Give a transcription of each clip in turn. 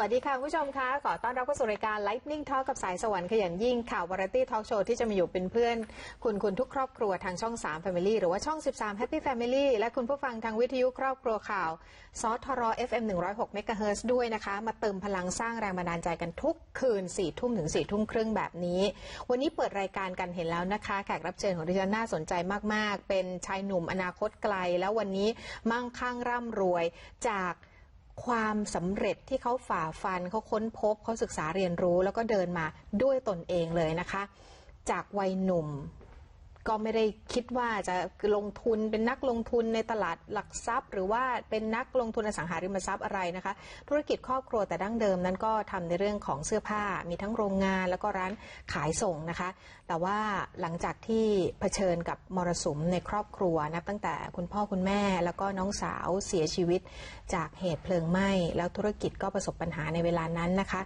วัสดีค่ะ คุณผู้ชมคะขอต้อนรับเข้าสู่รายการ Lightning Talk กับสายสวรรค์ขยันยิ่งข่าววาไรตี้ทอล์กโชว์ที่จะมาอยู่เป็นเพื่อน คุณคุณทุกครอบครัวทางช่อง 3 Family หรือว่าช่อง 13 Happy Family และคุณผู้ฟังทางวิทยุครอบครัวข่าวซอทรอ FM 106 MHz ด้วยนะคะ มาเติมพลังสร้างแรงบันดาลใจกันทุกคืน4ทุ่มถึง4ทุ่มครึ่งแบบนี้ วันนี้เปิดรายการกันเห็นแล้วนะคะแขกรับเชิญของดิฉันน่าสนใจมาก ๆ เป็นชายหนุ่มอนาคตไกล แล้ววันนี้มั่งคั่งร่ำรวยจาก ความสำเร็จที่เขาฝ่าฟันเขาค้นพบเขาศึกษาเรียนรู้แล้วก็เดินมาด้วยตนเองเลยนะคะ จากวัยหนุ่ม ก็ไม่ได้คิดว่าจะลงทุนเป็นนักลงทุนในตลาดหลักทรัพย์ หรือว่าเป็นนักลงทุนอสังหาริมทรัพย์อะไรนะคะ ธุรกิจครอบครัวแต่ดั้งเดิมนั้นก็ทำในเรื่องของเสื้อผ้า มีทั้งโรงงานแล้วก็ร้านขายส่งนะคะ แต่ว่าหลังจากที่เผชิญกับมรสุมในครอบครัวนับตั้งแต่คุณพ่อคุณแม่แล้วก็น้องสาวเสียชีวิต จากเหตุเพลิงไหม้แล้วธุรกิจก็ประสบปัญหาในเวลานั้นนะคะ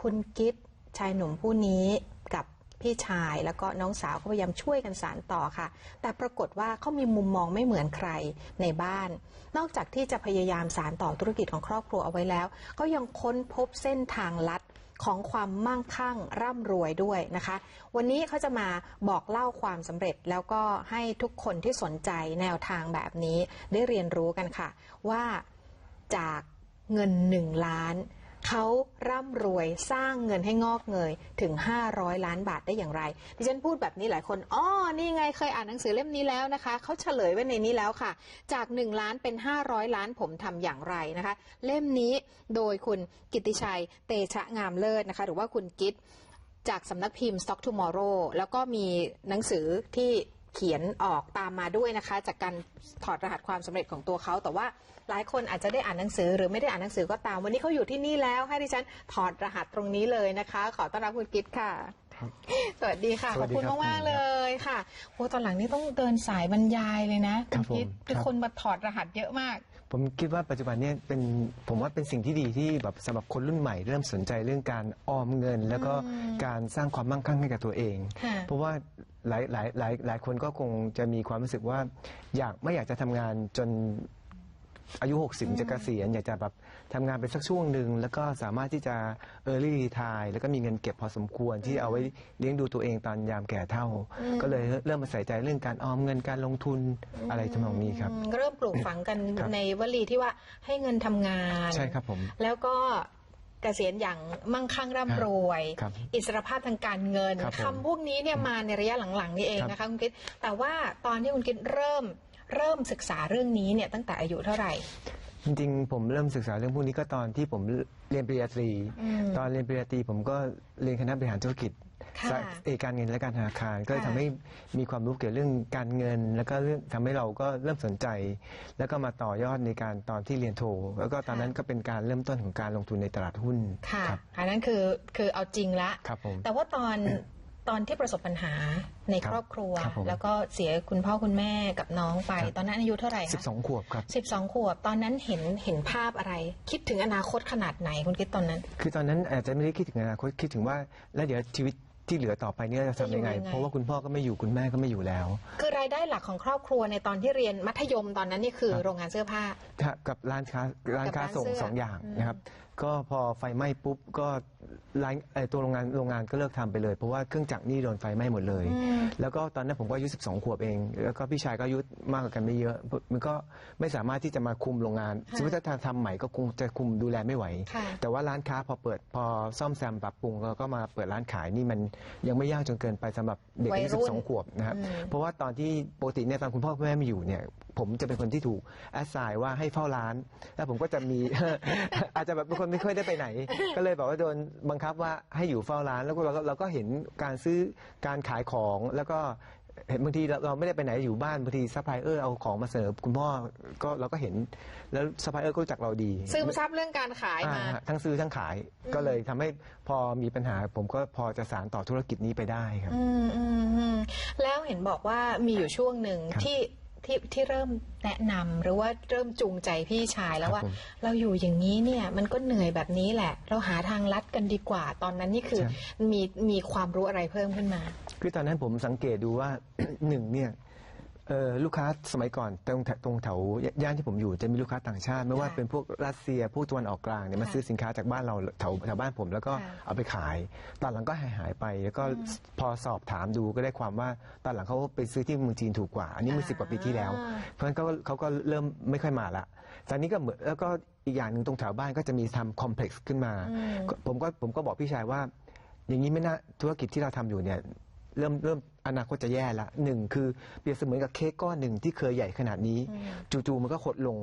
คุณกิฟชายหนุ่มผู้นี้กับ พี่ชาย แล้วก็น้องสาวก็พยายามช่วยกันสานต่อค่ะ แต่ปรากฏว่าเขามีมุมมองไม่เหมือนใครในบ้าน นอกจากที่จะพยายามสานต่อธุรกิจของครอบครัวเอาไว้แล้วเขายังค้นพบเส้นทางลัดของความมั่งคั่งร่ำรวยด้วยนะคะ วันนี้เขาจะมาบอกเล่าความสำเร็จแล้วก็ให้ทุกคนที่สนใจแนวทางแบบนี้ได้เรียนรู้กันค่ะ ว่าจากเงินหนึ่งล้าน เขาร่ำรวยสร้างเงินให้งอกเงยถึง 500 ล้านบาทได้อย่างไร ดิฉันพูดแบบนี้หลายคนอ๋อนี่ไงเคยอ่านหนังสือเล่มนี้แล้วนะคะ เขาเฉลยไว้ในนี้แล้วค่ะ จาก 1 ล้านเป็น 500 ล้านผมทำอย่างไรนะคะ เล่มนี้โดยคุณกิติชัยเตชะงามเลิศนะคะ หรือว่าคุณกิตจากสำนักพิมพ์ Stock Tomorrow แล้วก็มีหนังสือที่เขียนออกตามมาด้วยนะคะ จากการถอดรหัสความสำเร็จของตัวเขาแต่ว่า หลายคนอาจจะได้อ่านหนังสือหรือไม่ได้อ่านหนังสือก็ตาม วันนี้เขาอยู่ที่นี่แล้วให้ดิฉันถอดรหัสตรงนี้เลยนะคะ ขอต้อนรับคุณกิตค่ะสวัสดีค่ะสขวัอบสดีคุณครับมากๆเลยค่ะโอ้ตอนหลังนี่ต้องเดินสายบรรยายเลยนะครัคุณบผมกิตเป็นครับคนมาถอดรหัสเยอะมาก ผมคิดว่าปัจจุบันเนี้เป็นผมว่าเป็นสิ่งที่ดีที่แบบสำหรับคนรุ่นใหม่เริ่มสนใจเรื่องการออมเงิน แล้วก็อืมการสร้างความมั่งคั่งให้กับตัวเองค่ะเพราะว่าหลายหลายหลายหลายคนก็คงจะมีความรู้สึกว่า อยากไม่อยากจะทำงานจน อายุ 60จะเกษียณอยากจะแบบทำงานไปสักช่วงหนึ่งแล้วก็สามารถที่จะ early retire แล้วก็มีเงินเก็บพอสมควรที่เอาไว้เลี้ยงดูตัวเองตอนยามแก่เฒ่า ก็เลยเริ่มมาใส่ใจเรื่องการออมเงินการลงทุนอะไรทำนองนี้ครับ อืมเริ่มปลูกฝังกันครับ ในวลีที่ว่าให้เงินทำงาน ใช่ครับผม แล้วก็เกษียณอย่างมั่งคั่งร่ำรวย ครับอิสรภาพทางการเงินครับผมคำพวกนี้เนี่ยมาในระยะหลังๆนี่เองครับนะคะคุณกิตแต่ว่าตอนที่คุณกิตเริ่ม เริ่มศึกษาเรื่องนี้เนี่ยตั้งแต่อายุเท่าไหร่ จริงๆ ผมเริ่มศึกษาเรื่องพวกนี้ก็ตอนที่ผมเรียนปริญญาตรี อืมตอนเรียนปริญญาตรีผมก็เรียนคณะบริหารธุรกิจค่ะสายเอกการเงินและการธนาคาร ก็เลยค่ะ ทำให้มีความรู้เกี่ยวกับเรื่องการเงิน แล้วก็เรื่องทำให้เราก็เริ่มสนใจ แล้วก็มาต่อยอดในการตอนที่เรียนโท แล้วก็ตอนนั้นก็เป็นการเริ่มต้นของการลงทุนในตลาดหุ้นค่ะครับอันนั้นคือคือเอาจริงละ ครับผม แต่ว่าตอน ตอนที่ประสบปัญหาในครับครอบครัว ครับผมแล้วก็เสียคุณพ่อคุณแม่กับน้องไป ครับ ตอนนั้นอายุเท่าไหร่คะ12 ขวบครับ สิบสองขวบ ตอนนั้นเห็นเห็นภาพอะไร คิดถึงอนาคตขนาดไหนคุณคิดตอนนั้น คือตอนนั้นอาจจะไม่ได้คิดถึงอนาคตคิดถึงว่าแล้วเดี๋ยวชีวิตที่เหลือต่อไปเนี่ยจะทำยังไงจะอยู่ยังไง เพราะว่าคุณพ่อก็ไม่อยู่คุณแม่ก็ไม่อยู่แล้ว คือรายได้หลักของครอบครัวในตอนที่เรียนมัธยมตอนนั้นนี่คือครับ โรงงานเสื้อผ้าครับกับร้านค้าร้านค้ากับร้านส่งเสื้อสองอย่างอืม นะครับ ก็พอไฟไหม้ปุ๊บก็ ร้านไอ้ตัวโรงงานโรงงานก็เลิกทำไปเลย เพราะว่าเครื่องจักรนี่โดนไฟไหม้หมดเลยอืมแล้วก็ตอนนั้นผมก็อายุ12 ขวบเอง แล้วก็พี่ชายก็อายุมากกว่ากันไม่เยอะ มันก็ไม่สามารถที่จะมาคุมโรงงานค่ะสมมติถ้าทำใหม่ก็คงจะคุมดูแลไม่ไหว ค่ะ แต่ว่าร้านค้าพอเปิดพอซ่อมแซมปรับปรุงแล้วก็มาเปิดร้านขายนี่มันยังไม่ยากจนเกินไปสำหรับเด็กอายุวัยรุ่น 12 ขวบนะครับอืมเพราะว่าตอนที่ปกติเนี่ยตอนคุณพ่อคุณแม่ไม่อยู่เนี่ย ผมจะเป็นคนที่ถูกแอสไซน์ว่าให้เฝ้าร้าน แล้วผมก็จะมี อาจจะแบบเป็นคนไม่ค่อยได้ไปไหน ก็เลยแบบว่าโดนบังคับว่าให้อยู่เฝ้าร้าน แล้วก็เราก็เราก็เห็นการซื้อการขายของแล้วก็เห็นบางทีเราเราไม่ได้ไปไหนอยู่บ้านบางทีซัพพลายเออร์เอาของมาเสนอคุณพ่อก็เราก็เห็นแล้วซัพพลายเออร์ก็รู้จักเราดีซึมซับเรื่องการขายมา อ่าทั้งซื้อทั้งขายก็เลยทำให้พอมีปัญหา ผมก็พอจะสานต่อธุรกิจนี้ไปได้ครับ อืมอืมอืมแล้วเห็นบอกว่ามีอยู่ช่วงหนึ่งครับ ที่ ที่ที่เริ่มแนะนำหรือว่าเริ่มจูงใจพี่ชายแล้วครับว่าผมเราอยู่อย่างนี้เนี่ยมันก็เหนื่อยแบบนี้แหละ เราหาทางลัดกันดีกว่า ตอนนั้นนี่คือใช่มีมีความรู้อะไรเพิ่มขึ้นมา คือตอนนั้นผมสังเกตดูว่าหนึ่งเนี่ย เออลูกค้าสมัยก่อนตรงแถตรงแถวย่านที่ผมอยู่จะมีลูกค้าต่างชาติ ไม่ว่าค่ะเป็นพวกรัสเซียพวกตะวันออกกลางเนี่ยมาค่ะซื้อสินค้าจากบ้านเราแถวแถวบ้านผม แล้วก็ค่ะเอาไปขาย ตอนหลังก็หายหายไป แล้วก็พอสอบถามดูก็ได้ความว่าตอนหลังเขาไปซื้อที่เมืองจีนถูกกว่า อันนี้เมื่อสิบกว่าปีที่แล้วอ่าเพราะฉะนั้นเขาก็เขาก็เริ่มไม่ค่อยมาละตอนนี้ก็เหมือนแล้วก็อีกอย่างหนึ่งตรงแถวบ้านก็จะมีทำคอมเพล็กซ์ขึ้นมาอืมก็ผมก็ผมก็บอกพี่ชายว่า อย่างนี้ไม่น่าธุรกิจที่เราทำอยู่เนี่ยเริ่มเริ่ม อนาคตจะแย่ละหนึ่งคือเปรียบเสมือนกับเค้กก้อนหนึ่งที่เคยใหญ่ขนาดนี้ จู่ๆมันก็หดลง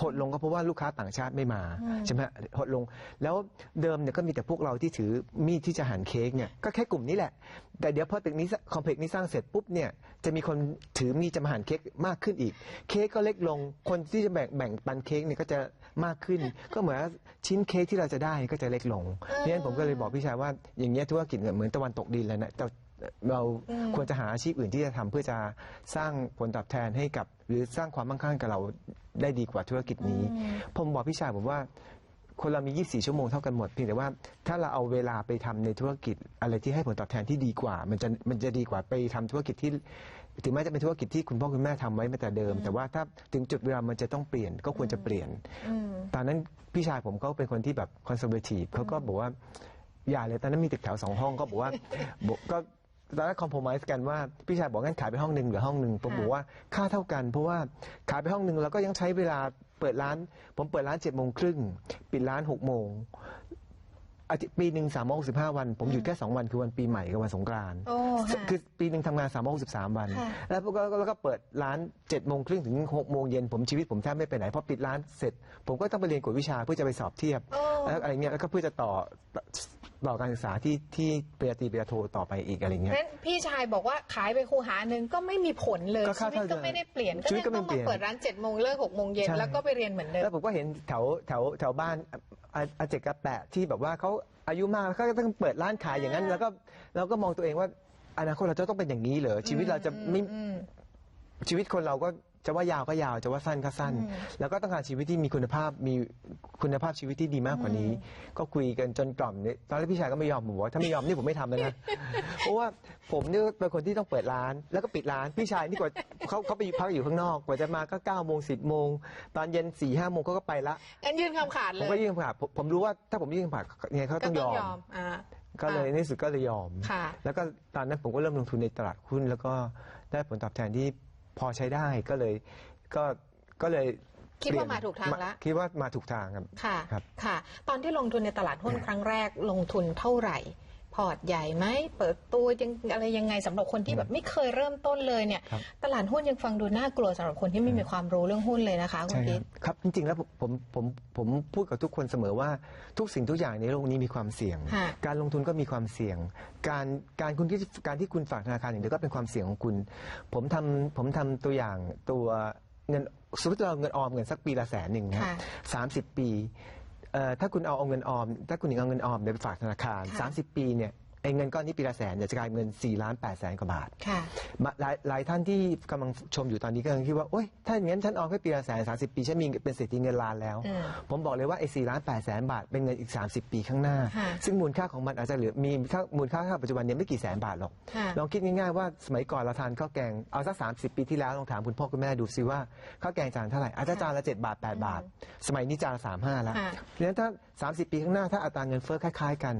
หดลงก็เพราะว่าลูกค้าต่างชาติไม่มาอืมใช่ไหมหดลง แล้วเดิมเนี่ยก็มีแต่พวกเราที่ถือมีดที่จะหั่นเค้กเนี่ยก็แค่กลุ่มนี้แหละ แต่เดี๋ยวพอตึกนี้คอมเพล็กซ์นี้สร้างเสร็จปุ๊บเนี่ยจะมีคนถือมีดจะมาหั่นเค้กมากขึ้นอีก เค้กก็เล็กลง คนที่จะแบ่งแบ่งปันเค้กเนี่ยก็จะมากขึ้น ก็เหมือนชิ้นเค้กที่เราจะได้ก็จะเล็กลงเพราะฉะนั้นผมก็เลยบอกพี่ชายว่าอย่างเงี้ยธุรกิจเนี่ยเหมือนตะวันตกดินแล้วนะแต่ เราอืมควรจะหาอาชีพอื่นที่จะทำเพื่อจะสร้างผลตอบแทนให้กับ หรือสร้างความมั่งคั่งกับเราได้ดีกว่าธุรกิจนี้ ผมบอกพี่ชายผมว่าคนเรามี 24 ชั่วโมงเท่ากันหมด เพียงแต่ว่าถ้าเราเอาเวลาไปทำในธุรกิจอะไรที่ให้ผลตอบแทนที่ดีกว่า มันจะมันจะดีกว่าไปทำธุรกิจที่ ถึงแม้จะเป็นธุรกิจที่คุณพ่อคุณแม่ทำไว้มาแต่เดิม แต่ว่าถ้าถึงจุดเวลามันจะต้องเปลี่ยนก็ควรจะเปลี่ยนอืมตอนนั้นพี่ชายผมก็เป็นคนที่แบบคอนเซอร์เวทีฟเขาก็บอกว่าอย่าเลยตอนนั้นมีตึกแถวสองห้องก็บอกว่าบอกก็ ตอนนั้นคอมโพม i s e กันว่าพี่ชายบอกงั้นขายไปห้องหนึ่งเหลือห้องหนึ่งผมค่ะบอกว่าค่าเท่ากัน เพราะว่าขายไปห้องหนึ่งเราก็ยังใช้เวลาเปิดร้าน ผมเปิดร้านเจ็ดโมงครึ่งปิดร้านหกโมงอาทิตย์ปีหนึ่งสามร้อยหกสิบห้าวัน ผมหยุดแค่สองวันคือวันปีใหม่กับวันสงกรานต์โอ้ค่ะคือปีหนึ่งทำงาน3ามหกสิบสามวันค่ะแล้วก็แล้วก็เปิดร้าน7จ็ดโมงครึ่งถึง6กโมงเย็นผมชีวิตผมแทบไม่ไปไหนเพราะปิดร้านเสร็จ ผมก็ต้องไปเรียนกวดวิชาเพื่อจะไปสอบเทียบโอ้แล้วอะไรเงี้ยแล้วก็เพื่อจะต่อ ต่อการศึกษาที่ที่ปริญญาตรีปริญญาโทต่อไปอีกอะไรเงี้ย นั้นพี่ชายบอกว่าขายไปคูหาหนึ่งก็ไม่มีผลเลยก็ชีค่าวิตเท่าเดิก็มไม่ได้เปลี่ยนก็ชีวิตยังก็ไม่ต้องเปลี่มายนเปิดร้านเจ็ดโมงเลิกหกโมงเย็นใช่ แล้วก็ไปเรียนเหมือนเดิแล้มวผมก็เห็นแถวแถวแถวบ้านอาอาเจกกระแปะที่แบบว่าเขาอายุมากเขาก็ต้องเปิดร้านขายอย่างนั้น แล้วก็เราก็มองตัวเองว่าอนาคตเราจะต้องเป็นอย่างนี้เหรอชีวิตเราจะไม่อืมชีวิตคนเราก็ จะว่ายาวก็ยาวจะว่าสั้นก็สั้นอืมแล้วก็ต้องการชีวิตที่มีคุณภาพมีคุณภาพชีวิตที่ดีมากกว่านี้ ก็คุยกันจนกล่อมเนี่ยตอนแรกพี่ชายก็ไม่ยอมผมบอกว่าถ้าไม่ยอมนี่ผมไม่ทำแล้วนะเพราะว่าผมเนี่ยเป็นคนที่ต้องเปิดร้าน แล้วก็ปิดร้านพี่ชายนี่กว่าเขาเขาไปพักอยู่ข้างนอกกว่าจะมาก็เก้าโมงสิบโมงตอนเย็นสี่ห้าโมงเขาก็ไปละงั้นยื่นคำขาดผเลมยก็ยื่นคำขาดผมผมรู้ว่าถ้าผมยื่นคำขาดยังไงเขาก็ต้องต้ยองอมยอมอ่าก็เลยในที่สุดก็เลยยอมค่ะแล้วก็ตอนนั้นผมก็เริ่มลงทุนในตลาดหุ้น แล้วก็ได้ผลตอบแทนที่ พอใช้ได้ก็เลยก็ก็เลยคิดว่าเปลี่ยนมาถูกทางละคิดว่ามาถูกทางครับ ค่ะ ครับ ค่ะ ตอนที่ลงทุนในตลาดหุ้นครั้งแรกลงทุนเท่าไหร่ พอร์ตใหญ่ไหมเปิดตัวยังอะไรยังไงสำหรับคนที่แบบไม่เคยเริ่มต้นเลยเนี่ยครับตลาดหุ้นยังฟังดูน่ากลัวสำหรับคนที่ไม่มีความรู้เรื่องหุ้นเลยนะคะคุณใช่คพิรับษครับจริงๆแล้วผมผมผมผมพูดกับทุกคนเสมอว่าทุกสิ่งทุกอย่างในโลกนี้มีความเสี่ยงค่ะการลงทุนก็มีความเสี่ยง การการคุณที่การที่คุณฝากธนาคารอย่างเดียวก็เป็นความเสี่ยงของคุณ ผมทำผมทำตัวอย่างตัวเงินสมมติเราเงินออมเงินสักปีละแสนหนึ่งนะค่ะสามสิบปีเอ่อ ถ้าคุณเอาเอาเงินออม ถ้าคุณเอาเงินออมเนี่ยไปฝากธนาคาร ค่ะ 30 ปีเนี่ย ไอ้เงินก้อนนี้ปีละแสนเนี่ยจะกลายเป็นเงิน4ล้าน8แสนกว่าบาทค่ะมาหลายหลายท่านที่กำลังชมอยู่ตอนนี้ก็กำลังคิดว่าโอ๊ยถ้าอย่างนั้นฉันออมแค่ปีละแสนสาปีฉันมีเป็นเศรษฐีเงินล้านแล้ว อืมผมบอกเลยว่าไอ้สี่ล้านแปดแสนบาทเป็นเงินอีก 30 ปีข้างหน้า ค่ะซึ่งมูลค่าของมันอาจจะเหลือมีถ้ามูลค่าเท่าปัจจุบันเนี่ยไม่กี่แสนบาทหรอก ค่ะ ลองคิดง่ายๆว่าสมัยก่อนเราทานข้าวแกงเอาสักสามสิบปีที่แล้วลองถามคุณพ่อคุณแม่ดูซิว่าข้าวแกงจานเท่าไหร่อาจจะจานละเจ็ดบาทแปดบาท สมัยนี้จานละสามห้าแล้ว ค่ะ เพราะฉะนั้นถ้า30 ปีข้างหน้าถ้าอัตราเงินเฟ้อคล้าย ๆ กัน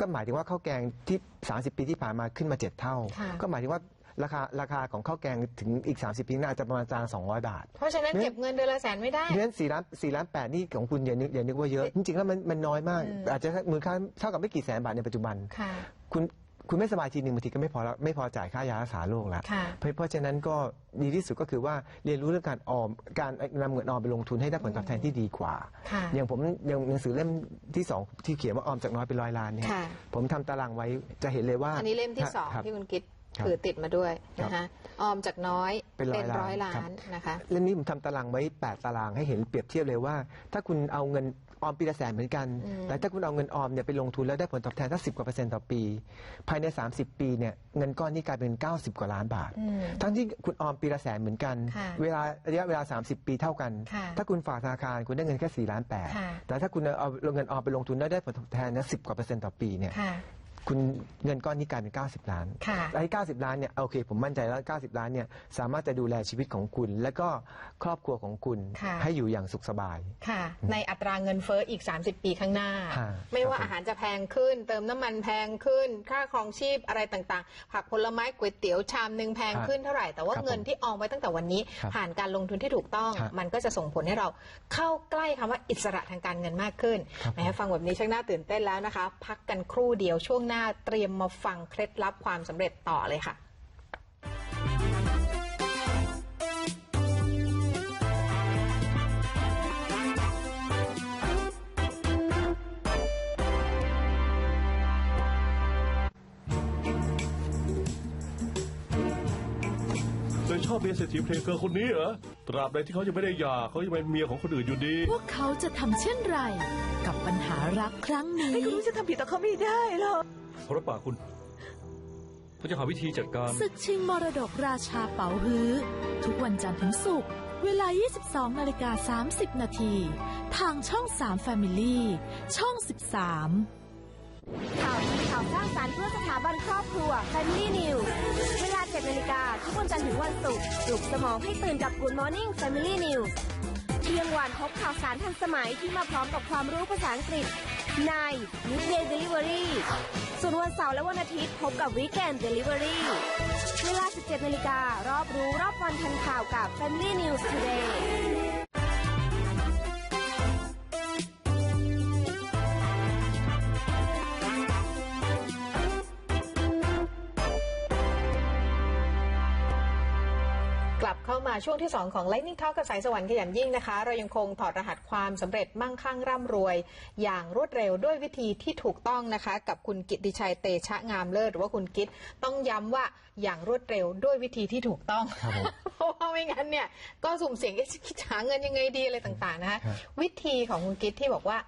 ก็หมายถึงว่าข้าวแกงที่ 30 ปีที่ผ่านมาขึ้นมา 7 เท่าค่ะก็หมายถึงว่าราคาราคาของข้าวแกงถึงอีก 30 ปีข้างหน้าอาจจะประมาณจานละ200 บาท เพราะฉะนั้นเก็บเงินเดือนละแสนไม่ได้เพราะฉะนั้น4ล้าน4ล้าน8นี่ของคุณอย่านึกอย่านึกว่าเยอะ จริงๆแล้วมันมันน้อยมากอืมอาจจะมูลค่าเท่ากับไม่กี่แสนบาทในปัจจุบันค่ะคุณ คุณไม่สบายทีหนึ่งบางทีก็ไม่พอแล้วไม่พอจ่ายค่ายารักษาโรคแล้วค่ะเพราะเพราะฉะนั้นก็ดีที่สุดก็คือว่าเรียนรู้เรื่องการออมการนำเงินออมไปลงทุนให้ได้ผลตอบแทนที่ดีกว่าค่ะอย่างผมอย่างหนังสือเล่มที่สองที่เขียนว่าออมจากน้อยเป็นร้อยล้านเนี่ยค่ะผมทำตารางไว้จะเห็นเลยว่าอันนี้เล่มที่สองครับที่คุณกิตครับถือติดมาด้วยครับนะคะออมจากน้อยเป็นร้อยร้อยล้าล้านนครับนะคะเล่มนี้ผมทำตารางไว้ 8 ตารางให้เห็นเปรียบเทียบเลยว่า ถ้าคุณเอาเงิน ออมปีละแสนเหมือนกันอืมแต่ถ้าคุณเอาเงินออมเนี่ยไปลงทุนแล้วได้ผลตอบแทนสักสิกว่าเปอร์เซ็นต์ต่อปี ภายใน 30 ปีเนี่ยเงินก้อนนี้กลายเป็น 90 กว่าล้านบาทอืมทั้งที่คุณออมปีละแสนเหมือนกันค่ะเวลาระยะเวลา 30 ปีเท่ากันค่ะถ้าคุณฝากธนาคารคุณได้เงินแค่4ล้านแปดค่ะแต่ถ้าคุณเอาเงินออมไปลงทุนแล้วได้ผลตอบแทนนะสิกว่าเปอร์เซ็นต์ต่อปีเนี่ย ค่ะคุณเงินก้อนนี้กลายเป็น 90 ล้านค่ะไอ้90 ล้านเนี่ยโอเค ผมมั่นใจแล้ว 90 ล้านเนี่ยสามารถจะดูแลชีวิตของคุณ และก็ครอบครัวของคุณค่ะ ให้อยู่อย่างสุขสบาย ค่ะ ในอัตราเงินเฟ้ออีก 30 ปีข้างหน้า ฮะไม่ว่าครับผม อาหารจะแพงขึ้น เติมน้ำมันแพงขึ้น ค่าครองชีพอะไรต่างๆ ผักผลไม้ก๋วยเตี๋ยวชามหนึ่งแพงขึ้นเท่าไหร่ แต่ว่าครับผมเงินที่ออมไว้ตั้งแต่วันนี้ ครับผ่านการลงทุนที่ถูกต้อง ครับมันก็จะส่งผลให้เราเข้าใกล้คำว่าอิสระทางการเงินมากขึ้นครับ แหมฟังแบบนี้ช่างน่าตื่นเต้นแล้วนะคะ พักกันครู่เดียวช่วงหน้าเตรียมมาฟังเคล็ดลับความสำเร็จต่อเลยค่ะเคยชอบเมียเศรษฐีเพลงเกอร์คนนี้เหรอ ตราบใดที่เขายังไม่ได้หย่าเขายังเป็นเมียของคนอื่นอยู่ดี พวกเขาจะทำเช่นไร กับปัญหารักครั้งนี้ให้คุณรู้จะทำผิดต่อเขาไม่ได้หรอก เขารับปากคุณเขาจะหาวิธีจัดการศึกชิงมรดกราชาเป๋าฮื้อ ทุกวันจันทร์ถึงศุกร์เวลา 22นาฬิกา30 นาที ทางช่อง 3 Family ช่อง 13 ข่าวดีข่าวสร้างสรรค์เพื่อสถาบันครอบครัว Family News เวลา 7นาฬิกาทุกวันจันทร์ถึงวันศุกร์ปลุกสมองให้ตื่นกับ Good Morning Family News เที่ยงวันพบข่าวสารทันสมัยที่มาพร้อมกับความรู้ภาษาอังกฤษ ใน Midday Delivery ส่วนวันเสาร์และวันอาทิตย์พบกับวีแกนเดลิเวอรี่เวลา 17นาฬิการอบรู้รอบวันทันข่าวกับ Family News Today มาช่วงที่ 2 ของ Lightning Talk กับสายสวรรค์ขยันยิ่งนะคะ เรายังคงถอดรหัสความสำเร็จมั่งคั่งร่ำรวย อย่างรวดเร็วด้วยวิธีที่ถูกต้องนะคะ กับคุณกิตติชัยเตชะงามเลิศหรือว่าคุณกิตต้องย้ำว่าอย่างรวดเร็วด้วยวิธีที่ถูกต้อง ครับผม เพราะว่าไม่งั้นเนี่ยก็สุ่มเสี่ยงจะหาเงินยังไงดีอะไรต่างๆนะคะครับ วิธีของคุณกิตที่บอกว่า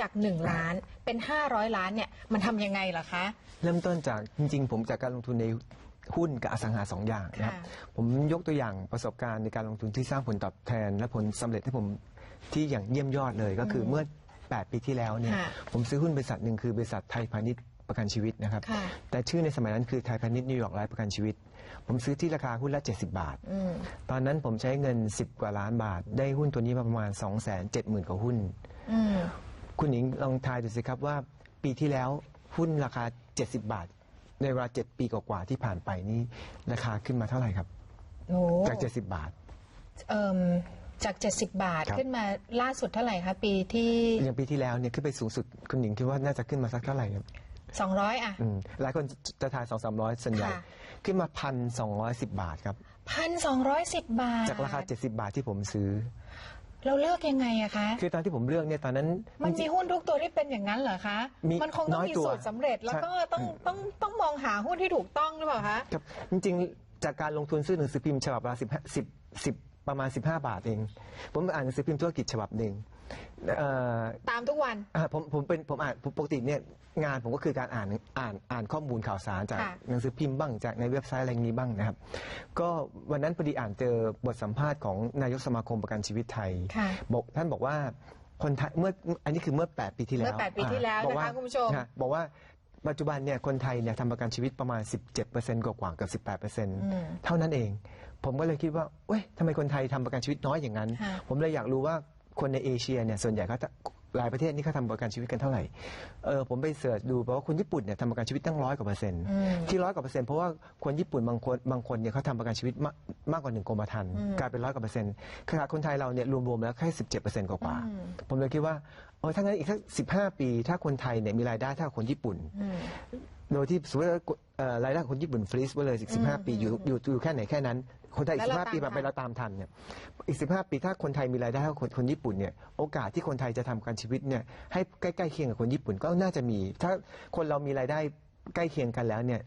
จาก 1 ล้านเป็น 500 ล้านเนี่ยมันทำยังไงล่ะคะ เริ่มต้นจากจริงๆ ผมจากการลงทุนใน หุ้นกับอสังหาสองอย่างนะครับค่ะผมยกตัวอย่างประสบการณ์ในการลงทุนที่สร้างผลตอบแทน และผลสำเร็จให้ผมที่อย่างเยี่ยมยอดเลยก็คือเมื่อ 8 ปีที่แล้วเนี่ยค่ะผมซื้อหุ้นบริษัทหนึ่งคือบริษัทไทยพาณิชย์ประกันชีวิตนะครับค่ะแต่ชื่อในสมัยนั้นคือไทยพาณิชย์นิวยอร์กไลฟ์ประกันชีวิต ผมซื้อที่ราคาหุ้นละ 70 บาทอืมตอนนั้นผมใช้เงิน 10 กว่าล้านบาท ได้หุ้นตัวนี้มาประมาณ 2 7 0 0 0 0 กว่าหุ้นอืมคุณหญิงลองทายดูสิครับว่าปีที่แล้วหุ้นราคา 70 บาท ในเวลา7ปีกว่าๆที่ผ่านไปนี่ราคาขึ้นมาเท่าไหร่ครับ โอ้จาก70บาท เอิ่มจาก 70 บาทครับ ขึ้นมาล่าสุดเท่าไหร่คะปีที่ อย่างปีที่แล้วเนี่ยขึ้นไปสูงสุดคุณหญิงคิดว่าน่าจะขึ้นมาสักเท่าไหร่ครับ200 อะ อืมหลายคนจะทาย2 3 0 0ส่วนใหญ่ค่ะ ขึ้นมาพันสองบาทครับพันสองร้อยสิบบาทจากราคา70บาทที่ผมซื้อ เราเลือกยังไงอะคะ คือตอนที่ผมเลือกเนี่ยตอนนั้น มันจริมีงหุ้นทุกตัวที่เป็นอย่างนั้นเหรอคะ มีมันคงต้น้องอยมีตัวสูตรสำเร็จแล้วก็ใช่ต้องต้องต้องมองหาหุ้นที่ถูกต้องหรือเปล่าคะครับจริงๆ จากการลงทุนซื้อหนังสือพิมพ์ฉบับละสิบสิบสิบประมาณ 15 บาทเอง ผมอ่านหนังสือพิมพ์ธุรกิจฉบับหนึ่ง เอ่อตามทุกวัน อ่าผมผมเป็นผมอ่านปกติเนี่ยงานผมก็คือการอ่านอ่านอ่านข้อมูลข่าวสารจากค่ะ หนังสือพิมพ์บ้างจากในเว็บไซต์อะไรอย่างนี้บ้างนะครับ ก็วันนั้นพอดีอ่านเจอบทสัมภาษณ์ของนายกสมาคมประกันชีวิตไทย ค่ะ บอกท่านบอกว่าคนไทยเมื่ออันนี้คือเมื่อ 8 ปีที่แล้วเมื่อ8ปีที่แล้วอ่าบอกว่านะคะคุณผู้ชมฮะบอกว่าปัจจุบันเนี่ยคนไทยเนี่ยทำประกันชีวิตประมาณ 17%กว่าๆเกับ18%เท่านั้นเอง ผมก็เลยคิดว่าเว้ยทำไมคนไทยทำประกันชีวิตน้อยอย่างนั้น ค่ะ ผมเลยอยากรู้ว่า คนในเอเชียเนี่ยส่วนใหญ่เขาจะหลายประเทศนี่เขาทำประกันชีวิตกันเท่าไหร่ เออผมไปเสิร์ชดูเพราะว่าคนญี่ปุ่นเนี่ยทำประกันชีวิตตั้งร้อยกว่าเปอร์เซ็นต์อืมที่ร้อยกว่าเปอร์เซ็นต์เพราะว่าคนญี่ปุ่นบางคนบางคนเนี่ยเขาทำประกันชีวิตมากมากกว่าหนึ่งกรมธรรม์อืมกลายเป็นร้อยกว่าเปอร์เซ็นต์ขณะคนไทยเราเนี่ยรวมๆแล้วแค่สิบเจ็ดเปอร์เซ็นต์กว่าๆอืมผมเลยคิดว่าเออถ้างั้นอีกสักสิบห้าปี ถ้าคนไทยเนี่ยมีรายได้เท่ากับคนญี่ปุ่นอืมโดยที่สมมติว่าเอ่อรายได้ของคนญี่ปุ่นฟรีซไว้เลยอีกสิบห้าปีอยู่อยู่อยู่แค่ไหนแค่นั้น คนไทยอีกแล้สิวบเราห้าปีตามไปทันเราตามทันเนี่ยอีกสิบห้าปีถ้าคนไทยมีรายได้เท่าคนคนญี่ปุ่นเนี่ยโอกาสที่คนไทยจะทำประกันชีวิตเนี่ยให้ใกล้ๆเคียงกับคนญี่ปุ่นก็น่าจะมี ถ้าคนเรามีรายได้ใกล้เคียงกันแล้วเนี่ย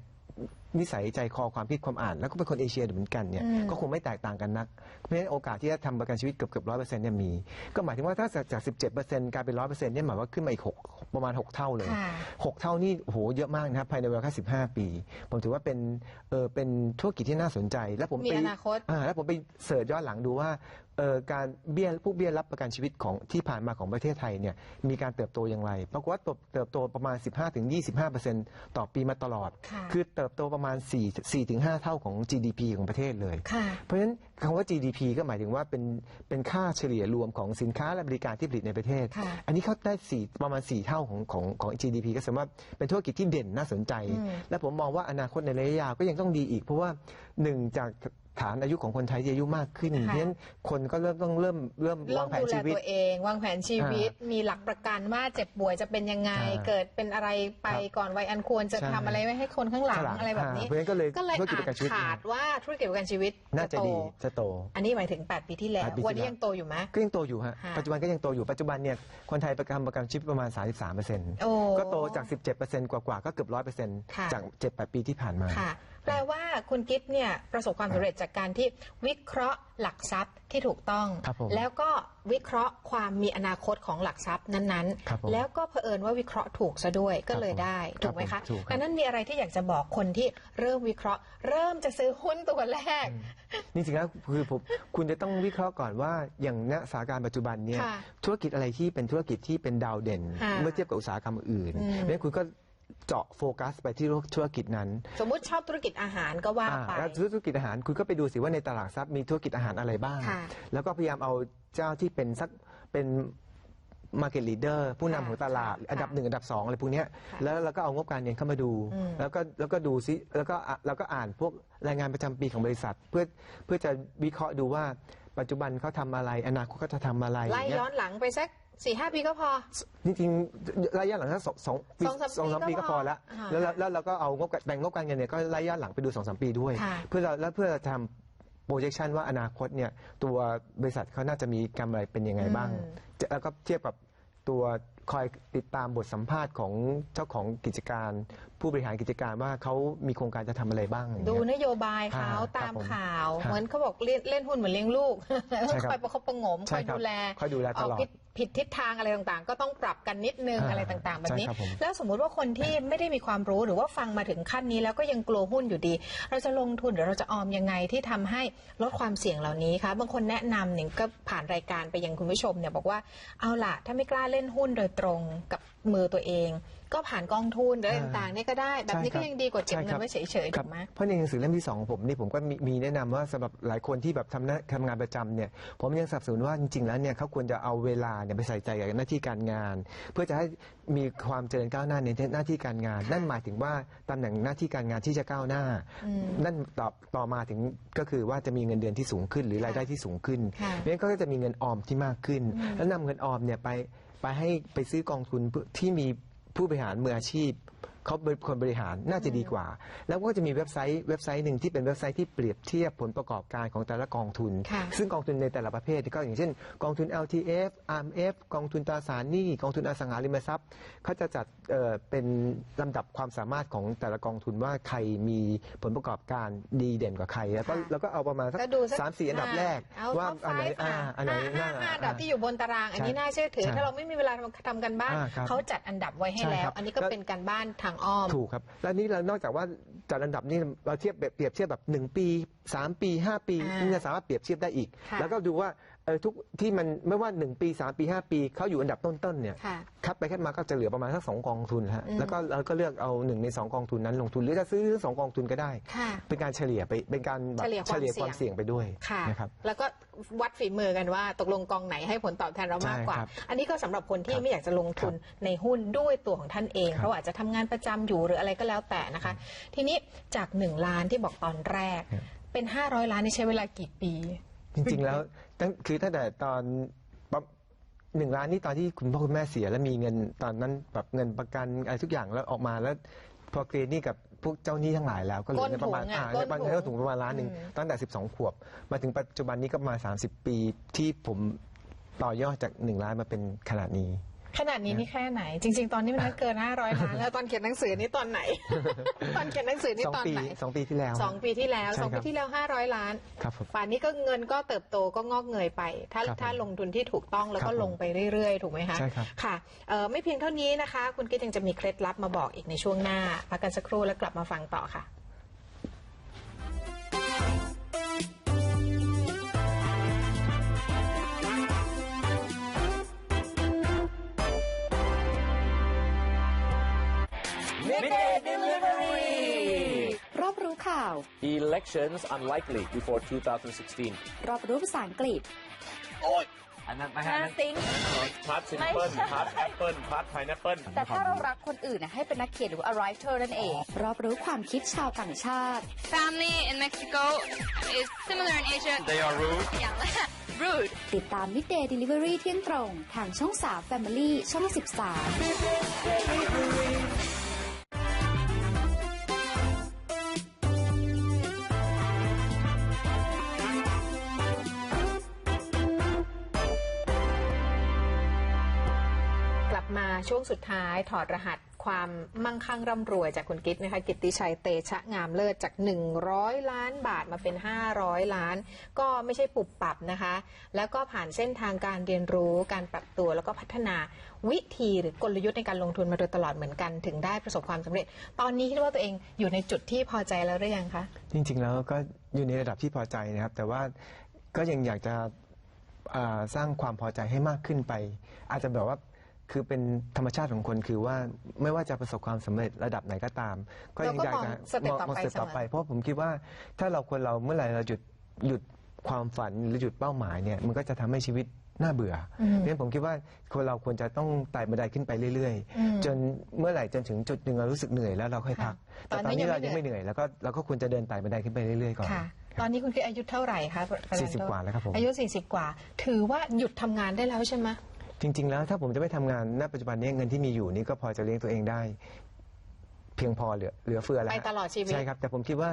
นิสัยใจคอความคิดความอ่าน แล้วก็เป็นคนเอเชียเหมือนกันเนี่ยอืมก็คงไม่แตกต่างกันนัก เพราะฉะนั้นโอกาสที่จะทำประกันชีวิตเกือบเกือบร้อยเปอร์เซ็นต์เนี่ยมี ก็หมายถึงว่าถ้าจากสิบเจ็ดเปอร์เซ็นต์กลายเป็นร้อยเปอร์เซ็นต์เนี่ยหมายว่าขึ้นมาอีกหกประมาณหกเท่าเลยค่ะหกเท่านี่โอ้โหเยอะมากนะครับภายในเวลาแค่สิบห้าปี ผมถือว่าเป็นเออเป็นธุรกิจที่น่าสนใจ แล้วผมมีไปอนาคต อ่าแล้วผมไปเสิร์ชย้อนหลังดูว่า เอ่อการเบี้ยพวกเบี้ยรับประกันชีวิตของที่ผ่านมาของประเทศไทยเนี่ยมีการเติบโตอย่างไรปรากฏว่าเติบเติบโตประมาณ 15-25%ต่อปีมาตลอดค่ะคือเติบโตประมาณ4 4-5 เท่าของ GDP ของประเทศเลยค่ะเพราะฉะนั้นคำว่า GDP ก็หมายถึงว่าเป็นเป็นค่าเฉลี่ยรวมของสินค้าและบริการที่ผลิตในประเทศค่ะอันนี้เขาได้สี่ประมาณ 4 เท่าของของของ GDP ก็แสดงว่าเป็นธุรกิจที่เด่นน่าสนใจอืมและผมมองว่าอนาคตในระยะยาวก็ยังต้องดีอีก เพราะว่าหนึ่งจาก ฐานอายุของคนไทยที่อายุมากขึ้นค่ะเพราะฉะนั้นคนก็เริ่มต้องเริ่มเริ่มเริ่วามงแผนดูแลชีวิตตัวเองวางแผนชีวิต มีหลักประกันว่าเจ็บป่วยจะเป็นยังไงอ่าเกิดเป็นอะไรไปครับก่อนวัยอันควรจะใช่ทำอะไรไม่ให้คนข้างหลังข้างหลังอะไรแบบนี้อ่าเพราะฉะนั้นก็เลยก็เลยธุรกิจอาประกันชีวิตจขาดว่าธุรกิจประกันชีวิตน่าจะโตดีจะโต อันนี้หมายถึง 8 ปีที่แล้วแปดปีที่วันนี้แล้วยังโตอยู่ไหมก็ยังโตอยู่ฮะค่ะปัจจุบันก็ยังโตอยู่ปัจจุบันเนี่ยคนไทยประกันประกันชีวิตประมาณ 33%โอ้ก็โตจาก 17%กว่าๆก็เกือบค่ะ100%จาก7-8ปีที่ผ่านมาค่ะ แปลว่าคุณกิฟเนี่ยประสบความสำเร็จจากการที่วิเคราะห์หลักทรัพย์ที่ถูกต้อง ครับผมแล้วก็วิเคราะห์ความมีอนาคตของหลักทรัพย์นั้นครับผมๆ แล้วก็เผอิญว่าวิเคราะห์ถูกซะด้วยก็เลยครับผมได้ถูกไหมครัคะบผมถูกครับ ดังนั้นมีอะไรที่อยากจะบอกคนที่เริ่มวิเคราะห์ เริ่มจะซื้อหุ้นตัวแรกนี่จริงๆแล้วคือผมคุณจะต้องวิเคราะห์ก่อนว่าอย่างณสถานการณ์ปัจจุบันเนี่ยค่ะธุรกิจอะไรที่เป็นธุรกิจที่เป็นดาวเด่น ค่ะเมื่อเทียบกับอุตสาหกรรมอื่นอืม เพราะฉะนั้นคุณก็ เจาะโฟกัสไปที่ธุรกิจนั้นสมมุติชอบธุรกิจอาหารก็ว่าอ่าไปแล้วธุรกิจอาหารคุณก็ไปดูสิว่าในตลาดทรัพย์มีธุรกิจอาหารอะไรบ้าง ค่ะแล้วก็พยายามเอาเจ้าที่เป็นสักเป็น Market Leader ผู้นำของตลาด ค่ะอันดับหนึ่งอันดับสองอะไรพวกเนี้ยค่ะแล้วเราก็เอางบการเงินเข้ามาดู อืม แล้วก็แล้วก็ดูซิแล้วก็อะแล้วก็อ่านพวกรายงานประจำปีของบริษัท เพื่อเพื่อจะวิเคราะห์ดูว่าปัจจุบันเขาทำอะไร อนาคตเขาจะทำอะไรไล่างเงี้ย ย้อนหลังไปสัก สี่ห้าปีก็พอ จริงๆระยะหลังก็สองสองปีสองสามสองสามปีปีก็ก็พพออแล้วอ่าแล้วแล้วแล้วเราก็เอางบการแบ่งงบการเงินเนี่ยก็ระยะหลังไปดูสองสามปีด้วย ค่ะ เพื่อเราแล้วเพื่อทำ projection ว่าอนาคตเนี่ยตัวบริษัทเขาน่าจะมีกำไรเป็นยังไงบ้างอืมจะแล้วก็เทียบกับตัวคอยติดตามบทสัมภาษณ์ของเจ้าของกิจการ ผู้บริหารกิจการว่าเขามีโครงการจะทำอะไรบ้างอย่างดูเงี้ย นโยบายเขาอ่าตามครับผมข่าว ครับเหมือนเขาบอกเล่นเล่นหุ้นเหมือนเลี้ยงลูกใช่ครับ คอยประคบประหงมคใช่อยครับดูแลคอยดูแลตลอด ก ผิดผิดทิศทางอะไรต่างๆ ก็ต้องปรับกันนิดนึงอ่าอะไรต่างๆ แบบนี้ ใช่ครับผม แล้วสมมุติว่าคนที่ไม่ได้มีความรู้หรือว่าฟังมาถึงขั้นนี้แล้วก็ยังกลัวหุ้นอยู่ดี เราจะลงทุนหรือเราจะออมยังไงที่ทำให้ลดความเสี่ยงเหล่านี้คะบางคนแนะนำเนี่ยก็ผ่านรายการไปยังคุณผู้ชมเนี่ยบอกว่าเอาล่ะถ้าไม่กล้าเล่นหุ้นโดยตรงกับมือตัวเอง ก็ผ่านกองทุนหรืออะไรต่างๆเนี่ยก็ได้ แบบนี้ก็ยังดีกว่าเก็บเงินไว้เฉยๆครัถูบกไหมเพราะในหนังสือเล่มที่สองของผมนี่ผมก็มีมีแนะนำว่าสำหรับหลายคนที่แบบทำหน้าทำงานประจำเนี่ยผมยังสนับสนุนว่าจริงๆแล้วเนี่ยเขาควรจะเอาเวลาเนี่ยไปใส่ใจกับหน้าที่การงาน เพื่อจะให้มีความเจริญก้าวหน้าในหน้าที่การงาน นั่นหมายถึงว่าตำแหน่งหน้าที่การงานที่จะก้าวหน้าอืมนั่นต่อต่อมาถึงก็คือว่าจะมีเงินเดือนที่สูงขึ้น หรือรายได้ที่สูงขึ้นค่ะเพราะฉะนั้นก็จะมีเงินออมที่มากขึ้น แล้วนำเงินออมเนี่ยไปไปให้ไปซื้อกองทุนที่มี ผู้บริหารมืออาชีพเขาเป็นคนบริหารน่าจะดีกว่า แล้วก็จะมีเว็บไซต์เว็บไซต์หนึ่งที่เป็นเว็บไซต์ที่เปรียบเทียบผลประกอบการของแต่ละกองทุนค่ะซึ่งกองทุนในแต่ละประเภทก็อย่างเช่น กองทุน LTF RMF กองทุนตราสารหนี้กองทุนอสังหาริมทรัพย์เขาจะจัดเอ่อเป็นลำดับความสามารถของแต่ละกองทุนว่าใครมีผลประกอบการดีเด่นกว่าใคร แล้วก็ค่ะแล้วก็เอาประมาณสักก็ดูสักสามสี่อันดับแรกเอาว่า top อันไหน five อ่าอันไหนห้าน่าห้าอันดับที่อยู่บนตาราง อันนี้ใช่น่าเชื่อถือ ใช่ถ้าเราไม่มีเวลาทำกันบ้าน อ่าครับเขาจัดอันดับไว้ให้ใช่แล้ครัวบอันนี้ก็แล้วเป็นการบ้านทางอ้อม ถูกครับ แล้วนี่เรานอกจากว่าจัดอันดับนี่เราเทียบแบบเปรียบเทียบแบบ 1 ปี 3 ปี 5 ปีอ่านี่จะสามารถเปรียบเทียบได้อีก ค่ะแล้วก็ดูว่า เออทุกที่มันไม่ว่า 1 ปี 3 ปี 5 ปีเขาอยู่อันดับต้นๆเนี่ยค่ะ คัดไปคัดมาก็จะเหลือประมาณสักสองกองทุนฮะอืม แล้วก็เราก็เลือกเอาหนึ่งในสองกองทุนนั้นลงทุน หรือจะซื้อทั้งสองกองทุนก็ได้ ค่ะ เป็นการเฉลี่ยไปเป็นการแบบเฉลี่ยความความเสี่เสี่ยยงงไปด้วยค่ะ นะครับ แล้วก็วัดฝีมือกันว่าตกลงกองไหนให้ผลตอบแทนเรามากกว่า ใช่ครับอันนี้ก็สำหรับคนที่ครับไม่อยากจะลงทุนในหุ้นด้วยตัวของท่านเองครับ เพราะว่าอาจจะทำงานประจำอยู่หรืออะไรก็แล้วแต่นะคะ ทีนี้จาก 1 ล้านที่บอกตอนแรกครับเป็น 500 ล้านนี่ใช้เวลากี่ปี จริงๆแล้ว ตั้งคือตั้งแต่ตอนประหนึ่งล้านนี่ตอนที่คุณพ่อคุณแม่เสีย แล้วมีเงินตอนนั้นแบบเงินประกันอะไรทุกอย่างแล้วออกมาแล้ว พอเคลียร์หนี่กับพวกเจ้าหนี้ทั้งหลายแล้วก็เหลือเงินประมาณก้นถุงอะอ่าก้นประมาณถุงเงินถุงประมาณล้านหนึ่งอืมตั้งแต่ 12 ขวบ มาถึงปัจจุบันนี้ก็ประมาณ30 ปีที่ผมต่อยอดจาก1ล้านมาเป็นขนาดนี้ ขนาดนี้นี่แค่ไหน จริง ๆ ตอนนี้มันเกิน500ล้านแล้วตอนเขียนหนังสือนี่ตอนไหน ตอนเขียนหนังสือนี่สองตอนปีไหนสองปีที่แล้ว สองปีที่แล้วใช่สองครัปีบ ที่แล้ว500ล้าน ครับผม ป่านนี้ก็เงินก็เติบโตก็งอกเงยไป ถ้าครับผมถ้าลงทุนที่ถูกต้องแล้วก็ครับผมลงไปเรื่อยๆ ถูกไหมคะใช่ครับค่ะเอ่อไม่เพียงเท่านี้นะคะ คุณกิ๊กยังจะมีเคล็ดลับมาบอกอีกในช่วงหน้าพักกันสักครู่แล้วกลับมาฟังต่อค่ะ ล่า Elections unlikely before 2016. รอบรู้ภาษาอังกฤษอันนั้นนะฮะซิงพัดซิมเปิลพัดแอปเปิลพัดไพนแอปเปิลแต่ถ้าเรารักคนอื่นน่ะให้เป็นนักเขียนหรือว่า a writer นั่นเอง รอบรู้ความคิดชาวต่างชาติ Family in Mexico is similar in Asia. They are rude. Yeah, rude. ติดตาม Midday Delivery เที่ยงตรง ทางช่อง 3 Family ช่อง 13 บมาช่วงสุดท้ายถอดรหัสความมั่งคั่งร่ำรวยจากคุณกิตนะคะกิตติชัยเตชะงามเลิศจาก 100 ล้านบาทมาเป็น 500 ล้าน ก็ไม่ใช่ปุบปับนะคะ แล้วก็ผ่านเส้นทางการเรียนรู้การปรับตัวแล้วก็พัฒนาวิธีหรือกลยุทธ์ในการลงทุนมาโดยตลอดเหมือนกันถึงได้ประสบความสำเร็จ ตอนนี้คิดว่าตัวเองอยู่ในจุดที่พอใจแล้วหรือยังคะจริง ๆ แล้วก็อยู่ในระดับที่พอใจนะครับ แต่ว่าก็ยังอยากจะสร้างความพอใจให้มากขึ้นไป อาจจะแบบว่า คือเป็นธรรมชาติของคนคือว่าไม่ว่าจะประสบความสำเร็จระดับไหนก็ตาม ก็ยังอยากจะเราก็มองสเต็ปต่อไปมองสเต็ปต่อไปเสมอเพราะผมคิดว่าถ้าเราคนเราเมื่อไหร่เราหยุดหยุดความฝันหรือหยุดเป้าหมายเนี่ยมันก็จะทำให้ชีวิตน่าเบื่ออมเพราะฉะนั้นผมคิดว่าคนเราควรจะต้องไต่บันไดขึ้นไปเรื่อยอืมๆจนเมื่อไหร่จนถึงจุดหนึ่งเรารู้สึกเหนื่อยแล้วเราค่อยพักค่ะแต่ตตออนนนี้นี้เรายัยังงไม่ไม่เหเหนื่นื่ออยยแล้วก็เราก็ควรจะเดินไต่บันไดขึ้นไปเรื่อยๆก่อน ค่ะ ตอนนี้คุณคิดอายุเท่าไหร่คะ40 กว่าแล้วครับผม อายุ 40 กว่า ถือว่าหยุดทำงานได้แล้วใช่ไหม จริง ๆ แล้วถ้าผมจะไม่ทำงานณปัจจุบันนี้เงินที่มีอยู่นี่ก็พอจะเลี้ยงตัวเองได้ เพียงพอเหลือเหลือเฟือแล้วไปตลอดชีวิต ใช่ครับ แต่ผมคิดว่า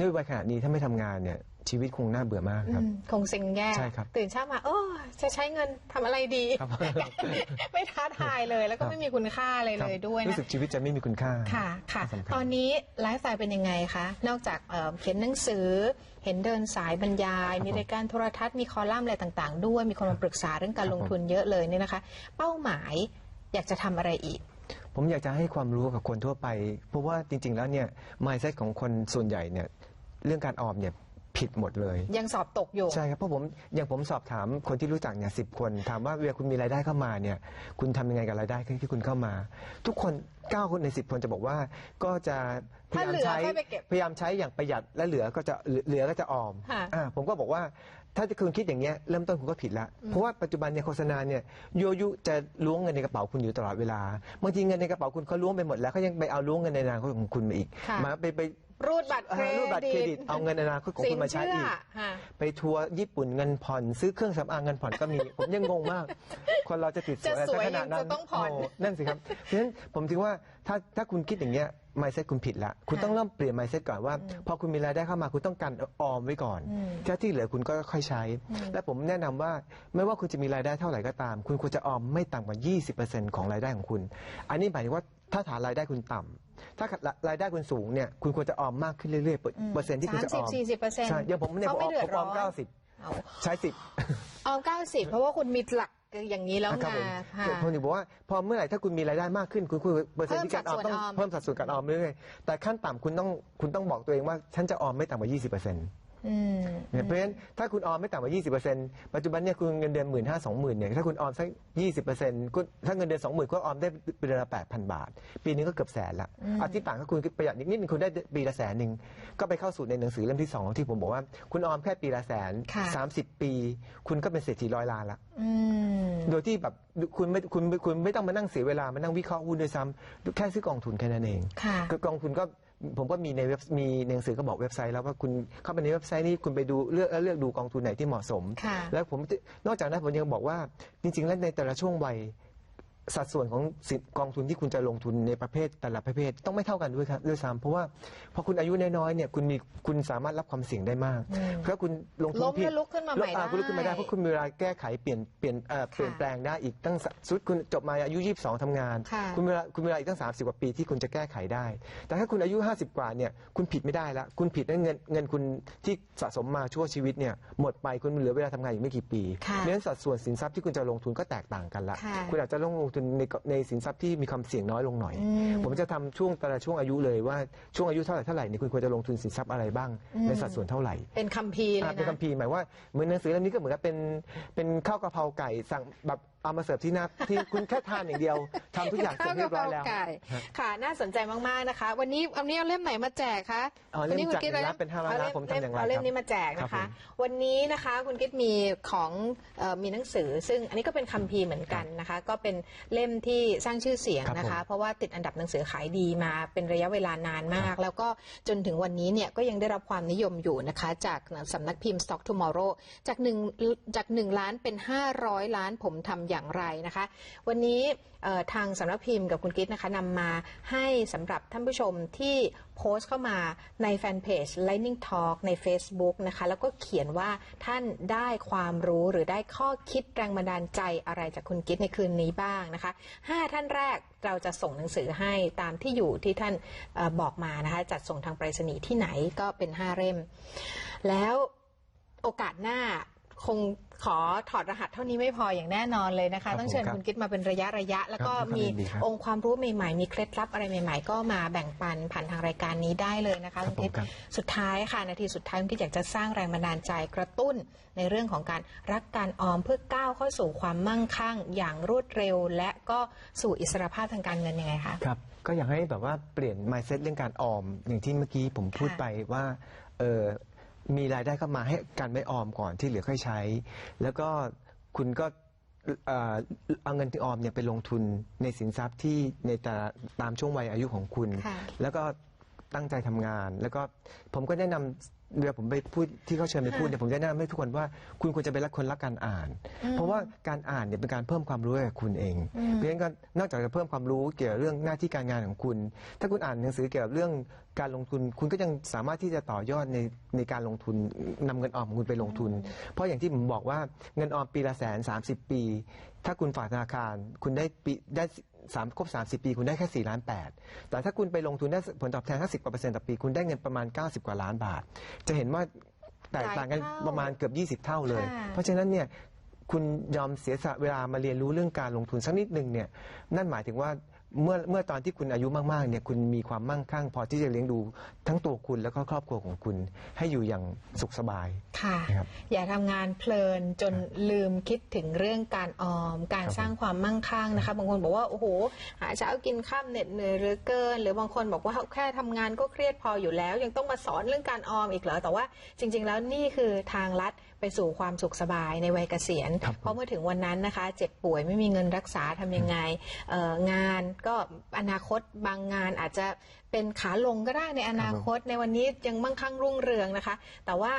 ด้วยวัยขนาดนี้ถ้าไม่ทำงานเนี่ย ชีวิตคงน่าเบื่อมากครับ อืมคงเซ็งแย่ใช่ครับ ตื่นเช้ามาเออจะใช้เงินทำอะไรดี ครับ ไม่ท้าทายเลยแล้วก็ครับไม่มีคุณค่าอะไรเลยด้วยรู้นะ สึกชีวิตจะไม่มีคุณค่า ค่ะค่ะ สำคัญ ตอนนี้ไลฟ์สไตล์เป็นยังไงคะ นอกจากเอ่อเขียนหนังสือ เห็นเดินสายบรรยายครับมีรายการโทรทัศน์มีคอลัมน์อะไรต่าง ๆ ด้วยมีคนมาปรึกษาเรื่องการครับลงทุนเยอะเลยเนี่ยนะคะ เป้าหมายอยากจะทำอะไรอีก ผมอยากจะให้ความรู้กับคนทั่วไป เพราะว่าจริง ๆ แล้วเนี่ย mindset ของคนส่วนใหญ่เนี่ยเรื่องการออมเนี่ย ผิดหมดเลย ยังสอบตกอยู่ ใช่ครับเพราะผมอย่างผมสอบถามคนที่รู้จักเนี่ยสิบคน ถามว่าเวลาคุณมีรายได้เข้ามาเนี่ย คุณทำยังไงกับรายได้ที่คุณเข้ามา ทุกคนเก้าคนในสิบคนจะบอกว่าก็จะพยายามใช้ถ้าเหลือค่อยไปเก็บพยายามใช้อย่างประหยัดและเหลือก็จะเหลือก็จะออมค่ะ อ่าผมก็บอกว่า ถ้าคุณคิดอย่างเงี้ยเริ่มต้นคุณก็ผิดละเพราะว่าปัจจุบันเนี่ยโฆษณาเนี่ยยั่วยุจะล้วงเงินในกระเป๋าคุณอยู่ตลอดเวลาบางทีเงินในกระเป๋าคุณเขาล้วงไปหมดแล้วเขายังไปเอาล้วงเงินในอนาคตของคุณมาอีกค่ะมาไปไปรูดบัตรเครอ่ารูดบัตรเครดิตเอาเงินในอนาคตของสิคุณมาใช้เชื่อีกค่ะไปทัวร์ญี่ปุ่นเงินผ่อน ซื้อเครื่องสำอางเงินผ่อนก็มี ผมยังงงมาก คนเราจะติดสวยจะสวยขนาดนั้ยังนจะต้องผ่อนโนั่นสิครับเพราะฉะนั้นผมถือว่าถ้าถ้าคุณคิดอย่างเงี้ย mindset คุณผิดละคุณค่ะต้องเริ่มเปลี่ยน mindset ก่อนว่า พอคุณมีรายได้เข้ามาคุณต้องการออมไว้ก่อนอืมแค่ที่เหลือคุณก็ค่อยใช้ และผมแนะนำว่าไม่ว่าคุณจะมีรายได้เท่าไหร่ก็ตาม คุณควรจะออมไม่ต่ำกว่า 20%ของรายได้ของคุณ อันนี้หมายถึงว่าถ้าฐานรายได้คุณต่ำถ้ารายได้คุณสูงเนี่ยคุณควรจะออมมากขึ้นเรื่อยๆเปอร์เปอร์เซ็นต์ที่คุณจะออม30 40เปอร์เซ็นต์ใช่อย่างผมเนี่ยผมออมเดือผดมอร้ออมนเก้าสิบเอาใช้สิบเอา90เพราะว่าคุณมีหลัก อย่างนี้แล้วครับไงผมค่ะ ผมถึงบอกว่าพอเมื่อไหร่ถ้าคุณมีรายได้มากขึ้นคุณคุณเปอร์เซ็นต์ที่การออมต้องเพิ่มสัดส่วนออมเพิ่มสัดส่วนการออมเรื่อยๆแต่ขั้นต่ำคุณต้องคุณต้องบอกตัวเองว่าฉันจะออมไม่ต่ำกว่า 20%เอื มเพราะฉะนั้นถ้าคุณออมไม่ต่ำกว่า 20%ปัจจุบันเนี่ยคุณเงินเดือนหมื่นห้าสองหมื่นเนี่ยถ้าคุณออมสัก 20%คุณถ้าเงินเดือนสองหมื่นก็ออมได้ปีละแปดพันบาท ปีนึงก็เกือบแสนละอาทิตย์ต่างก็คุณประหยัดนิดนิดนึงคุณได้ปีละแสนหนึ่งก็ไปเข้าสู่ในหนังสือเล่มที่สองที่ผมบอกว่า คุณออมแค่ปีละแสนค่ะ สามสิบปี คุณก็เป็นเศรษฐีร้อยล้านละ อืม โดยที่แบบคุณไม่คุณคุณไม่ต้องมานั่งเสียเวลามานั่งวิเคราะห์หุ้นด้วยซ้ำแค่ซื้อกองทุนแค่นั้นเองค่ะคือกองทุนก็ ผมก็มีในเว็บมีในหนังสือก็บอกเว็บไซต์แล้วว่าคุณเข้าไปในเว็บไซต์นี้คุณไปดูเลือกเลือกดูกองทุนไหนที่เหมาะสมค่ะแล้วผมจะนอกจากนั้นผมยังบอกว่าจริง ๆ แล้วในแต่ละช่วงวัย สัดส่วนของสินกองทุนที่คุณจะลงทุนในประเภทแต่ละประเภทต้องไม่เท่ากันด้วยครับด้วยซ้ำเพราะว่าพอคุณอายุน้อยๆเนี่ยคุณมีคุณสามารถรับความเสี่ยงได้มากอืมเพราะคุณลงทุนล้มผิดแล้วลุกขึ้นมาใหม่อ่ได้คุณลุกขึ้นมาได้เพราะคุณมีเวลาแก้ไขเปลี่ยนเปลี่ยนเอ่อเปลี่ยนแปลงได้อีกตั้งสสุดคุณจบมาอายุ 22ทำงาน ค่ะ คุณมีเวลาคุณมีเวลาอีกตั้ง 30 กว่าปีที่คุณจะแก้ไขได้ แต่ถ้าคุณอายุ 50 กว่าเนี่ยคุณผิดไม่ได้ละคุณผิดแล้วเงินเงินคุณที่สะสมมาชั่วชีวิตเนี่ยหมดไปคุณเหลือเวลาทำงานอยู่ไม่กี่ปีค่ะเพราะฉะนั้นสัดส่วนสินทรัพย์ที่คุณจะลงทุนก็แตกต่างกันละ ค่ะ คุณอาจจะลงทุนในในสินทรัพย์ที่มีความเสี่ยงน้อยลงหน่อยอืมผมจะทำช่วงแต่ละช่วงอายุเลยว่าช่วงอายุเท่าไหร่เท่าไหร่เนี่ยคุณควรจะลงทุนสินทรัพย์อะไรบ้างอืมในสัดส่วนเท่าไหร่ เป็นคัมภีร์เลอะยเป็นนะคัมภีร์หมายว่าเหมือนหนังสือเล่มนี้ก็เหมือนกับเป็นเป็นข้าวกะเพราไก่สั่งแบบ เอามาเสิร์ฟที่หน้าที่คุณแค่ทานอย่างเดียวทำทุกอย่างเสร็จเรียบร้อยแล้วข้าวกะเพราไก่ฮะค่ะ น่าสนใจมากๆนะคะ วันนี้วันนี้เอาเล่มไหนมาแจกคะอ๋อเล่มวันนี้คุณจากกิ๊หนึ่งล้านเป็นห้าร้อยล้านเผมทำอย่างไรเอาเล่ครัมบนี้มาแจกนะครัคะ บผมวันนี้นะคะคุณกิ๊ดมีของเอ่อมีหนังสือ ซึ่งอันนี้ก็เป็นคัมภีร์เหมือนกันนะคะ ก็เป็นเล่มที่สร้างชื่อเสียงนะคะเพราะว่าติดอันดับหนังสือขายดีมาเป็นระยะเวลานานมาก แล้วก็จนถึงวันนี้เนี่ยก็ยังได้รับความนิยมอยู่นะคะ จากสำนักพิมพ์ Stock Tomorrow จากหนึ่งจากหนึ่งล้านเป็น 500 ล้านผมทำอย่าง่างไรนะคะ วันนี้ทางสำนักพิมพ์กับคุณกิ๊ดนะคะนำมาให้สำหรับท่านผู้ชมที่โพสต์เข้ามาในแฟนเพจ Lightning Talk ใน Facebook นะคะแล้วก็เขียนว่าท่านได้ความรู้หรือได้ข้อคิดแรงบันดาลใจอะไรจากคุณกิ๊ดในคืนนี้บ้างนะคะ 5 ท่านแรกเราจะส่งหนังสือให้ตามที่อยู่ที่ท่านออบอกมานะคะจัดส่งทางไปรษณีย์ที่ไหนก็เป็น 5 เล่ม แล้วโอกาสหน้า คงขอถอดรหัสเท่านี้ไม่พออย่างแน่นอนเลยนะคะครับต้องเชิญผมครับคุณกิ๊ดมาเป็นระยะระยะ แล้วก็ครับมียินดีครับองค์ความรู้ใหม่ๆ มีเคล็ดลับอะไรใหม่ ๆ ก็มาแบ่งปันผ่านทางรายการนี้ได้เลยนะคะครับคุณกิ๊ดผมครับสุดท้ายค่ะนาทีสุดท้ายคุณกิ๊ดอยากจะสร้างแรงบันดาลใจกระตุ้นในเรื่องของการรักการออมเพื่อก้าวเข้าสู่ความมั่งคั่ง อย่างรวดเร็ว และก็สู่อิสรภาพทางการเงินยังไงคะครับก็อยากให้แบบว่าเปลี่ยน mindset เรื่องการออม อย่างที่เมื่อกี้ผมพูดค่ะไปว่าเออ มีรายได้เข้ามาให้การไม่ออมก่อนที่เหลือค่อยใช้ แล้วก็คุณก็เอ่อเอาเงินที่ออมเนี่ยไปลงทุนในสินทรัพย์ที่ในแต่ละตามช่วงวัยอายุของคุณ ค่ะ แล้วก็ตั้งใจทำงาน แล้วก็ผมก็แนะนำเวลาผมไปพูดที่เขาเชิญไปพูดเนี่ยผมจะแนะนำให้ทุกคนว่าคุณควรจะเป็นรักคนรักการอ่าน เพราะว่าการอ่านเนี่ยเป็นการเพิ่มความรู้ให้กับคุณเองเพราะฉะนั้นก็นอกจากจะเพิ่มความรู้เกี่ยวกับเรื่องหน้าที่การงานของคุณ ถ้าคุณอ่านหนังสือเกี่ยวกับเรื่องการลงทุน คุณก็ยังสามารถที่จะต่อยอดในในการลงทุนนำเงินออมของคุณไปลงทุน เพราะอย่างที่ผมบอกว่าเงินออมปีละแสนสามสิบปี ถ้าคุณฝากธนาคารคุณได้ปีได้ สามครบ30ปีคุณได้แค่4ล้าน8แต่ถ้าคุณไปลงทุนได้ผลตอบแทน50กว่าเปอร์เซ็นต์ต่อปีคุณได้เงินประมาณ90กว่าล้านบาท จะเห็นว่าแตกต่างกันหลายเท่าประมาณเกือบ20เท่าเลยค่ะเพราะฉะนั้นเนี่ยคุณยอมเสียสละเวลามาเรียนรู้เรื่องการลงทุนสักนิดหนึ่งเนี่ยนั่นหมายถึงว่า เมื่อเมื่อตอนที่คุณอายุมากๆเนี่ยคุณมีความมั่งคั่ง พอที่จะเลี้ยงดูทั้งตัวคุณแล้วก็ครอบครัวของคุณ ให้อยู่อย่างสุขสบายค่ะนะครับ อย่าทำงานเพลินจนลืมคิดถึงเรื่องการออม การครับสร้างความมั่งคั่งนะคะ บางคนบอกว่าโอ้โหหาเช้ากินข้ามเหน็ดเหนื่อยเหลือเกิน หรือบางคนบอกว่าแค่ทำงานก็เครียดพออยู่แล้ว ยังต้องมาสอนเรื่องการออมอีกเหรอแต่ว่าจริง ๆ แล้วนี่คือทางลัด ไปสู่ความสุขสบายในวัยเกษียณ ครับผม เพราะเมื่อถึงวันนั้นนะคะ เจ็บป่วยไม่มีเงินรักษาทำยังไงเอ่องานก็อนาคตบางงานอาจจะเป็นขาลงก็ได้ในอนาคตในวันนี้ยังมั่งคั่งรุ่งเรืองนะคะ แต่ว่า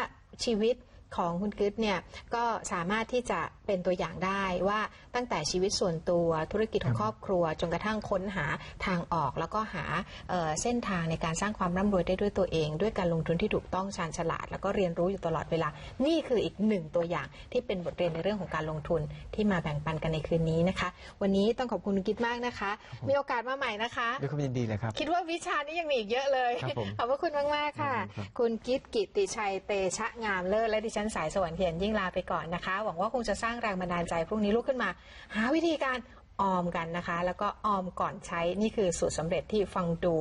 ชีวิตของคุณกึศเนี่ยก็สามารถที่จะเป็นตัวอย่างได้ว่า ตั้งแต่ชีวิตส่วนตัวธุรกิจของครอบครัว จนกระทั่งค้นหาทางออก แล้วก็หาเอ่อเส้นทางในการสร้างความร่ำรวยได้ด้วยตัวเอง ด้วยการลงทุนที่ถูกต้องชาญฉลาด แล้วก็เรียนรู้อยู่ตลอดเวลา นี่คืออีกหนึ่งตัวอย่างที่เป็นบทเรียนในเรื่องของการลงทุนที่มาแบ่งปันกันในคืนนี้นะคะ วันนี้ต้องขอบคุณคุณกิจมากนะคะ มีโอกาสมาใหม่นะคะด้วยความยินดีเลยครับคิดว่าวิชานี้ยังมีอีกเยอะเลยครับผมขอบพระคุณมากมากๆค่ะครับคุณกิตกิติชัยเตชะงามเลิศและดิฉันสายสวรรค์เขียนยิ่งลาไปก่อนนะคะ หวังว่าคงจะสร้างแรงบันดาลใจพรุ่งนี้ลุกขึ้นมาหาวิธีการออมกันนะคะ แล้วก็ออมก่อนใช้นี่คือสูตรสำเร็จที่ฟังดู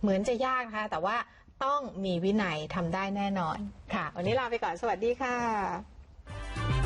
เหมือนจะยากนะคะ แต่ว่าต้องมีวินัยทำได้แน่นอนค่ะ วันนี้ลาไปก่อนสวัสดีค่ะ